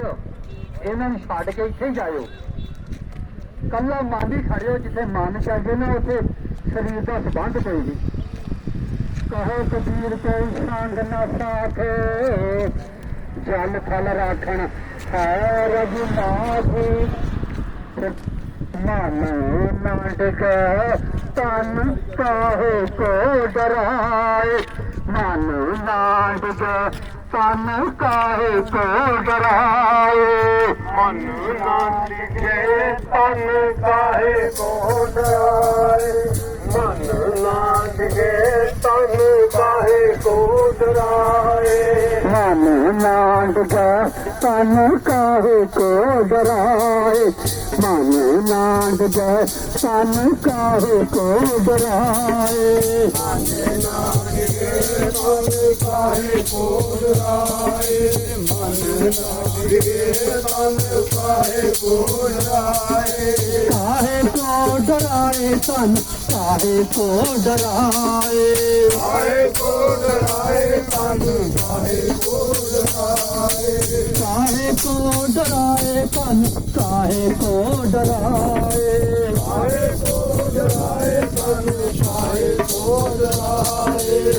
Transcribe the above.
ਚ ਇਹਨਾਂ ਨੂੰ ਛੱਡ ਕੇ ਇੱਥੇ ਜਾਇਓ। ਕੱਲਾ ਮਨ ਹੀ ਖੜਿਓ ਜਿੱਥੇ ਮਨ ਚੱਲਦੇ ਨਾ, ਉੱਥੇ ਸਰੀਰ ਦਾ ਸੰਬੰਧ ਕੋਈ ਨਹੀਂ। ਕਹੋ ਕਬੀਰ ਕੋਈ ਸੰਗ ਨਾ ਸਾਥ ਜਲ ਥਲ ਰਾਖਣ ਹੈ ਰਘੁਨਾਥ ਮਨ ਨਾਟਕ ਤਨ ਕਾਹੇ ਕੋ ਡਰਾਏ। ਮਨ ਨਾਟਕ ਤਨ ਕਾਹੇ ਕੋ ਡਰਾਏ। ਮਨ ਨਾ ਲਿਖੇ ਤਨ ਕਾਹੇ ਕੋ ਡਰਾਏ ਮਨ ਨਾ ਲਿਖੇ ਤਨ ਕਾਹੇ ਕੋ ਡਰਾਏ ਮਨ ਨਾਟਕ ਤਨ ਕਾਹੇ ਕੋ ਡਰਾਏ ਮਨ ਨਾਟਕ ਤਨ ਕਾਹੇ ਕੋ ਡਰਾਏ ਕਾਹੇ ਕੋ ਡਰਾਏ ਮਨ ਨਾ ਤਨ ਕਾਹੇ ਕੋ ਡਰਾਏ ਕਾਹੇ ਕੋ ਡਰਾਏ ਤਨ ਕਾਹੇ ਕੋ ਡਰਾਏ ਕਾਹੇ ਕੋ ਡਰਾਏ ਤਨ ਕਾਹੇ ਕੋ ਡਰਾਏ ਕਾਹੇ ਕੋ ਡਰਾਏ ਤਨ ਕਾਹੇ ਕੋ ਡਰਾਏ ਡਰਾਏ